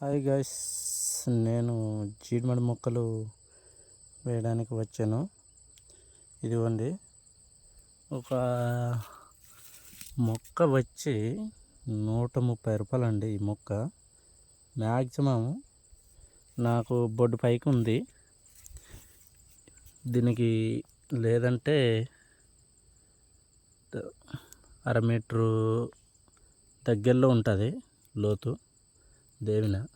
Hi guys నేను జీడిమడి మొక్కలు వేయడానికి వచ్చాను. ఇదిగోండి ఒక మొక్క వచ్చి నూట ముప్పై రూపాయలు అండి ఈ మొక్క. మ్యాక్సిమం నాకు బొడ్డు పైకి ఉంది. దీనికి లేదంటే అర మీటరు దగ్గరలో ఉంటుంది లోతు. దేవిన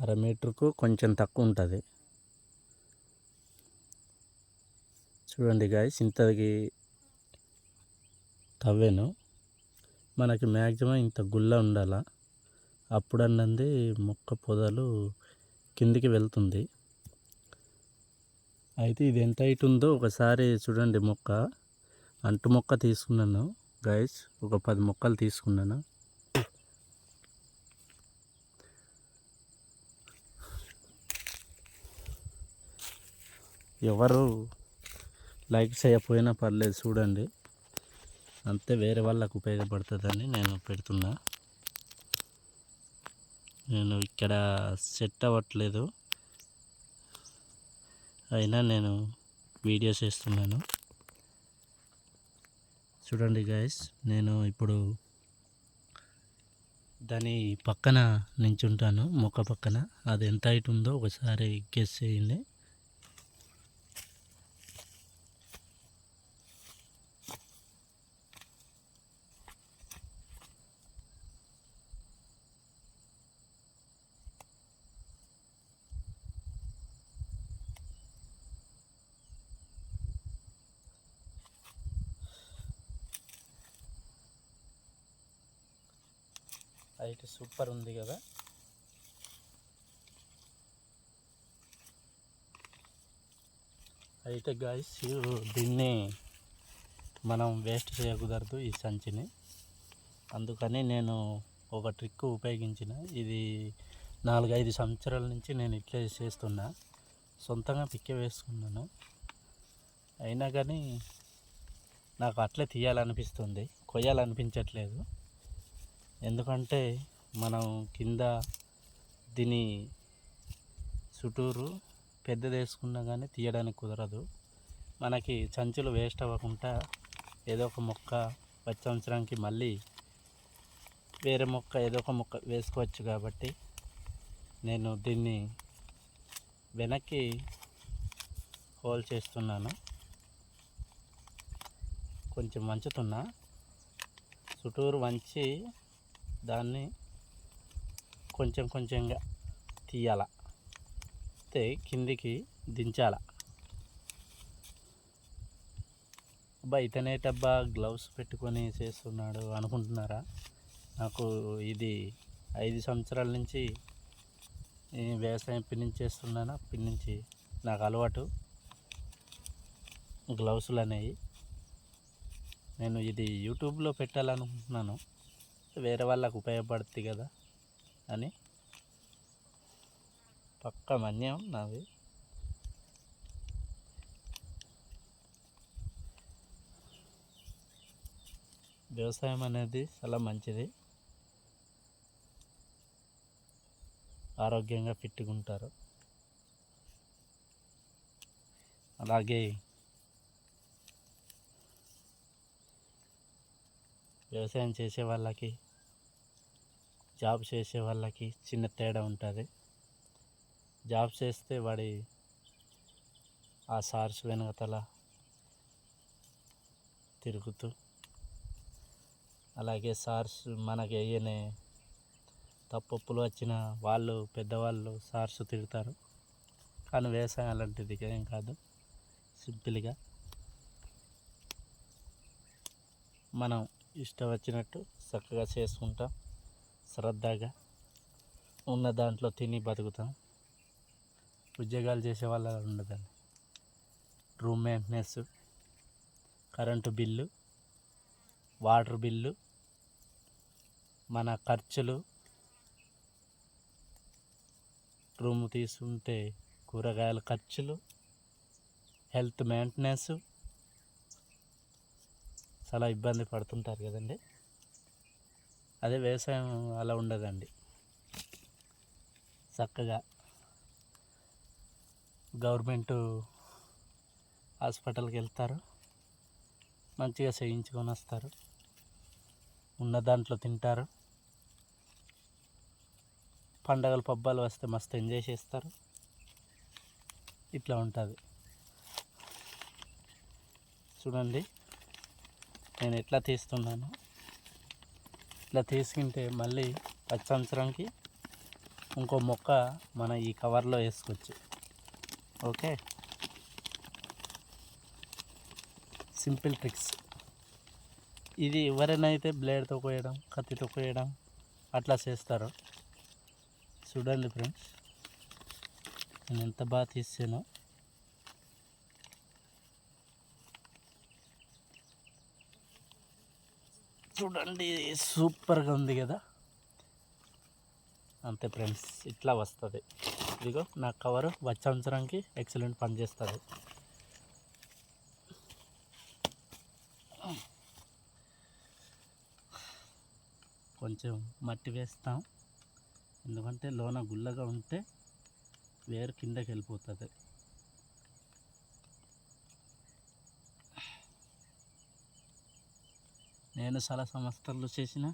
అర మీటర్కు కొంచెం తక్కువ ఉంటుంది చూడండి గాయస్ ఇంతకి తవ్వాను. మనకి మ్యాక్సిమం ఇంత గుల్ల ఉండాల? అప్పుడన్నది మొక్క పొదలు కిందికి వెళ్తుంది. అయితే ఇది ఎంత హైట్ ఉందో ఒకసారి చూడండి మొక్క. అంటు మొక్క తీసుకున్నాను గైస్ ఒక పది మొక్కలు తీసుకున్నాను. ఎవరు లైక్ చేయకపోయినా పర్లేదు చూడండి. అంతే వేరే వాళ్ళకు ఉపయోగపడుతుందని నేను పెడుతున్నా. నేను ఇక్కడ సెట్ అవ్వట్లేదు. అయినా నేను వీడియో చేస్తున్నాను. చూడండి గాయస్ నేను ఇప్పుడు దాని పక్కన నించుంటాను మొక్క పక్కన. అది ఎంత హైట్ ఉందో ఒకసారి గెస్ చేయండి. హైట్ సూపర్ ఉంది కదా. అయితే గాయస్ దీన్ని మనం వేస్ట్ చేయకూడదు ఈ సంచిని. అందుకని నేను ఒక ట్రిక్ ఉపయోగించిన. ఇది నాలుగైదు సంవత్సరాల నుంచి నేను ఇట్లా చేస్తున్నా. సొంతంగా పిక్క వేసుకున్నాను. అయినా కానీ నాకు అట్లే తీయాలనిపిస్తుంది. కొయ్యాలనిపించట్లేదు. ఎందుకంటే మనం కింద దీని చుట్టూరు పెద్దది వేసుకున్నా కానీ తీయడానికి కుదరదు. మనకి సంచులు వేస్ట్ అవ్వకుండా ఏదో ఒక మొక్క వచ్చే సంవత్సరానికి మళ్ళీ వేరే మొక్క ఏదో ఒక మొక్క వేసుకోవచ్చు కాబట్టి నేను దీన్ని వెనక్కి హోల్ చేస్తున్నాను. కొంచెం వంచుతున్నా. చుట్టూరు వంచి దాన్ని కొంచెం కొంచెంగా తీయాల. అయితే కిందికి దించాల. అబ్బా ఇతనేటబ్బా గ్లౌస్ పెట్టుకొని చేస్తున్నాడు అనుకుంటున్నారా? నాకు ఇది ఐదు సంవత్సరాల నుంచి వ్యవసాయం పిన్నించి చేస్తున్నాను పిన్నించి నాకు అలవాటు. గ్లౌసులు అనేవి నేను ఇది యూట్యూబ్లో పెట్టాలనుకుంటున్నాను. వేరే వాళ్ళకు ఉపయోగపడుతుంది కదా అని. పక్క మన్యం నాది. వ్యవసాయం అనేది చాలా మంచిది. ఆరోగ్యంగా ఫిట్గా ఉంటారు. అలాగే వ్యవసాయం చేసే వాళ్ళకి జాబ్ చేసే వాళ్ళకి చిన్న తేడా ఉంటుంది. జాబ్ చేస్తే వాడి ఆ సార్స్ వెనకతల తిరుగుతూ అలాగే సార్స్ మనకి వేయనే తప్పులు వచ్చిన వాళ్ళు పెద్దవాళ్ళు సార్స్ తిడతారు. కానీ వ్యవసాయం అలాంటిది ఏం కాదు. సింపుల్గా మనం ఇష్టం వచ్చినట్టు చక్కగా చేసుకుంటాం. శ్రద్ధగా ఉన్న దాంట్లో తిని బతుకుతాం. ఉద్యోగాలు చేసే వాళ్ళ ఉండదండి. Room maintenance current bill water bill మన ఖర్చులు రూమ్ తీసుకుంటే కూరగాయల ఖర్చులు హెల్త్ మెయింటెనెన్స్ చాలా ఇబ్బంది పడుతుంటారు కదండి. అదే వ్యవసాయం అలా ఉండదండి. చక్కగా గవర్నమెంట్ హాస్పిటల్కి వెళ్తారు. మంచిగా చేయించుకొని వస్తారు. ఉన్న దాంట్లో తింటారు. పండగలు పబ్బాలు వస్తే మస్తు ఎంజాయ్ చేస్తారు. ఇట్లా ఉంటుంది. చూడండి. నేను ఎట్లా తీస్తున్నాను. ఇట్లా తీసుకుంటే మళ్ళీ పచ్చి సంవత్సరంకి ఇంకో మొక్క మన ఈ కవర్లో వేసుకోవచ్చు. ఓకే? సింపుల్ ట్రిక్స్ ఇది ఎవరైనా అయితే బ్లేడ్తో కోయడం కత్తితో కోయడం అట్లా చేస్తారు. చూడండి ఫ్రెండ్స్ నేను ఎంత బాగా తీసానో. చూడండి సూపర్గా ఉంది కదా. అంతే ఫ్రెండ్స్ ఇట్లా వస్తుంది. ఇదిగో నా కవర్ వచ్చే సంవత్సరానికి ఎక్సలెంట్ పనిచేస్తుంది కొంచెం మట్టి వేస్తాం. ఎందుకంటే లోన గుల్లగా ఉంటే వేరు కిందకి వెళ్ళిపోతుంది. నేను చాలా సంవత్సరాలు చేసిన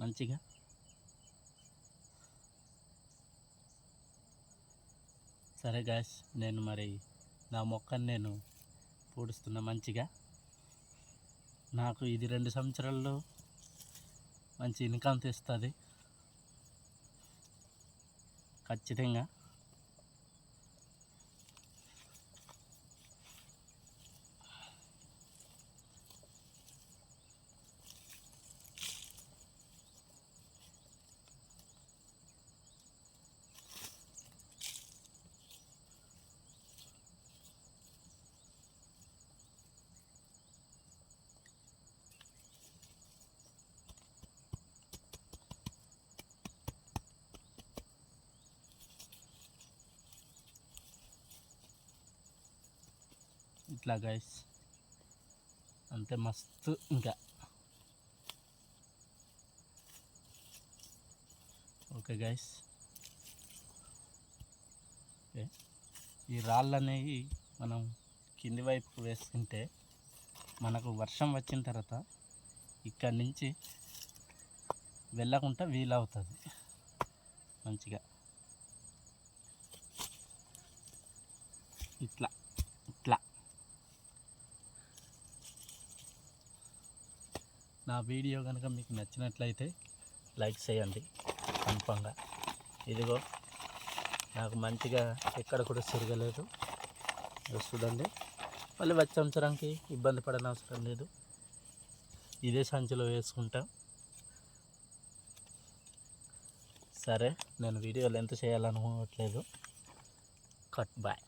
మంచిగా. సరే గాయస్ నేను మరి నా మొక్కని నేను పూడుస్తున్నా మంచిగా. నాకు ఇది రెండు సంవత్సరాల్లో మంచి ఇన్కమ్ తెస్తుంది. ఖచ్చితంగా. ఇట్లా గైస్ అంతే మస్తు ఇంకా. ఓకే గైస్ ఓకే ఈ రాళ్ళు అనేవి మనం కింది వైపుకు వేసుకుంటే మనకు వర్షం వచ్చిన తర్వాత ఇక్కడి నుంచి వెళ్ళకుండా వీలవుతుంది. మంచిగా. ఇట్లా ఇట్లా. నా వీడియో కనుక మీకు నచ్చినట్లయితే లైక్ చేయండి కన్ఫామ్గా. ఇదిగో నాకు మంచిగా ఎక్కడ కూడా తిరగలేదు. చూడండి. మళ్ళీ వచ్చే సంవత్సరానికి ఇబ్బంది పడని అవసరం లేదు. ఇదే సంచిలో వేసుకుంటాం. సరే నేను వీడియోలు ఎంత చేయాలనుకోవట్లేదు. Cut bye